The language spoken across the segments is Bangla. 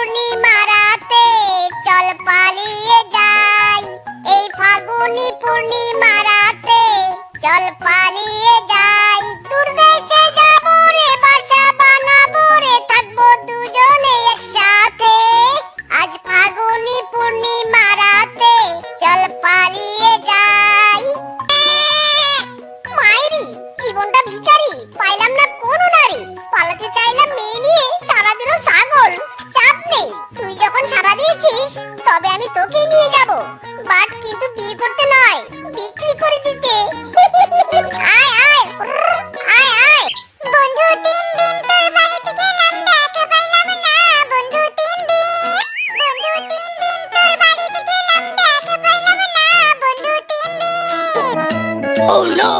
পূর্ণিমা রাতে চল পালিয়ে যাই এই ফাগুনি পূর্ণিমা রাতে চল পালিয়ে যাই দুর্দেশে Oh, no!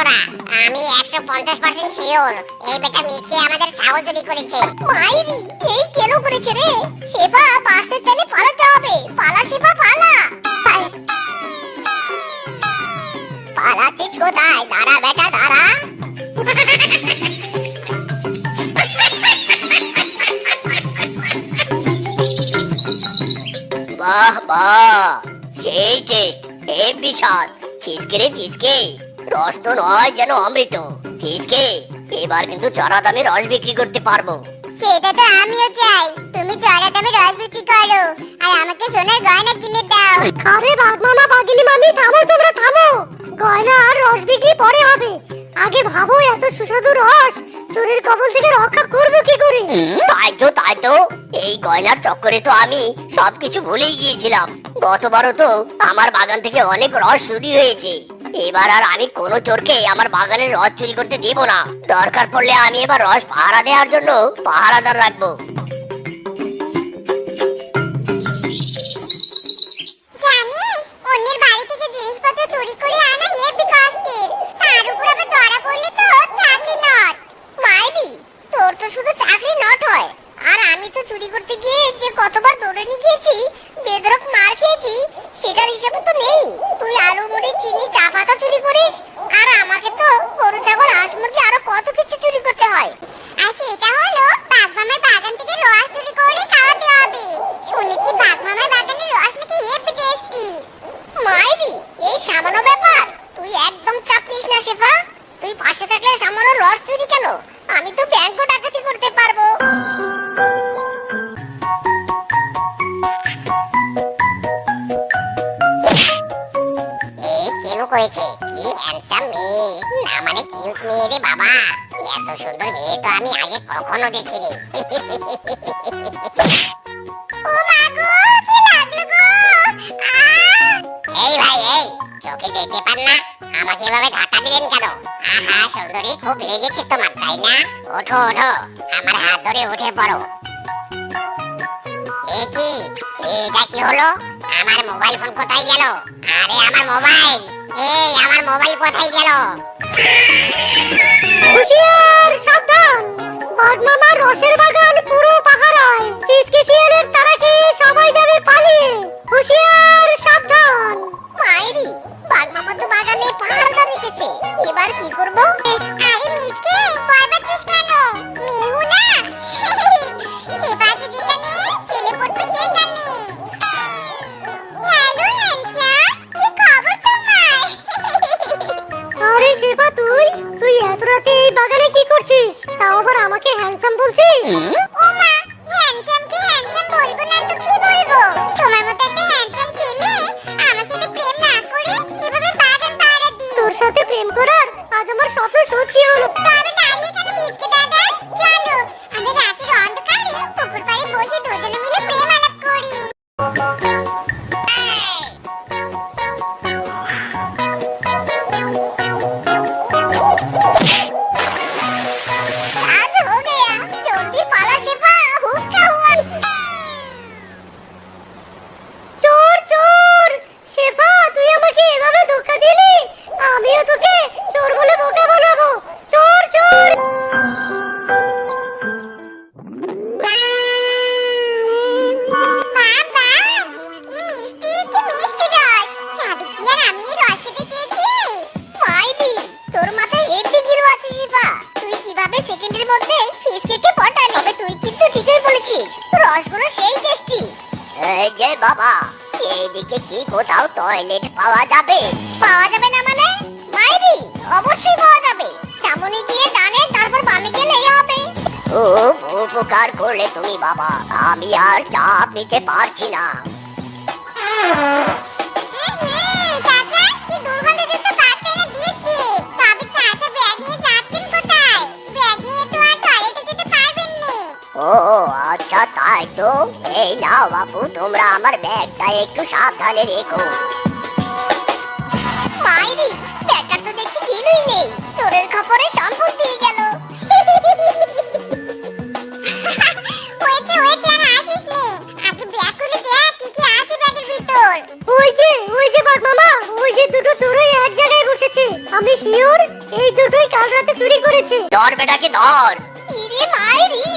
তোরা আমি একশো পঞ্চাশ পার্সেন্ট শিওর এই বেটা মিসকে আমাদের ছাগল চুরি করেছে। মাইরি এই কেন করেছে রে? সেবা বাঁচতে চাইলে পালাতে হবে। পালা সেবা পালা। পালাচ্ছিস কোথায়? দাঁড়া বেটা দাঁড়া। বাহ বাহ। সেই টেস্ট হে বিশাল। ফিসকে রে ফিসকে। রস তো নয় যেন অমৃত। ফিসকে এবার কিন্তু চড়া দামে রস বিক্রি করতে পারব। সেটা তো আমিও চাই। তুমি চড়া দামে রস বিক্রি করো। আর আমাকে সোনার গয়না কিনে দাও। আরে বাঘ মামা বাঘিনী মামি থামো তোমরা থামো। গয়না আর রস বিক্রি পরে হবে। আগে ভাবো এত সুস্বাদু রস। চোরের কবল থেকে রক্ষা করব কি করে? তাই তো তাই তো। এই গয়নার চক্করে তো আমি সবকিছু ভুলেই গিয়েছিলাম। গতবারও তো আমার বাগান থেকে অনেক রস চুরি হয়েছে। এবার আর আমি কোনো চোরকে আমার বাগানের রস চুরি করতে দিব না। দরকার পড়লে আমি এবার রস পাহারা দেওয়ার জন্য পাহারাদার রাখব। সেটার হিসাবে তো নেই। তুই আলু মুড়ি চিনি চা পাতা চুরি করিস আর আমাকে তো গরু ছাগল হাঁস মুরগি আরও কত কিছু চুরি করতে হয়। আর সেটা হলো বাগমামার বাগান থেকে রস চুরি করে খাওয়াতে হবে। শুনেছি বাগমামার বাগানের রস নাকি হেভি টেস্টি। মাইরি এই সামান্য ব্যাপার। তুই একদম চাপ নিস না শেফা। তুই পাশে থাকলে সামান্য রস চুরি কেন? আমি তো ব্যাংক ডাকাতি করতে পারব। করেছে। কি হ্যান্ডসাম মেয়ে। না মানে কিউট মেয়ে রে বাবা। এত সুন্দর মেয়ে তো আমি আগে কখনো দেখিনি! এই ভাই এই চোখে দেখতে পান না? আমাকে এভাবে ধাক্কা দিলেন কেন? আহা সুন্দরী খুব লেগেছে তোমার তাই না? ওঠো ওঠো। আমার হাত ধরে উঠে পড়ো। এ কি? এটা কি হলো? আমার মোবাইল ফোন কোথায় গেল? আরে আমার মোবাইল! এই, আমার মোবাইল কোথায় গেল? হুঁশিয়ার, সাবধান। বাগমামার রসের বাগান পুরো পাহারায়। কিচকি শিয়ালের তারা খেয়ে সবাই যাবে পালিয়ে। তুই এই বাগানে কি করছিস? তাও আবার আমাকে হ্যান্ডসাম বলছিস? যে বাবা এইদিকে কি কোথাও টয়লেট পাওয়া যাবে? পাওয়া যাবে না মানে? মাইরি, অবশ্যই পাওয়া যাবে। সামনে গিয়ে ডানে তারপর বামে গেলেই হবে। খুব উপকার করলে তুমি বাবা, আমি আর চাপ নিতে পারছি না। তাই তো এই নাও বাপু তোমরা আমার ব্যাগটা একটু সাবধানে রেখো। মাইরি তো দেখছি নেই চোরের খবরে সম্পদ দিয়ে গেল। আমি শিওর এই দুটোই কাল রাতে চুরি করেছে। ধর বেটাকে ধর। ইরে মাইরি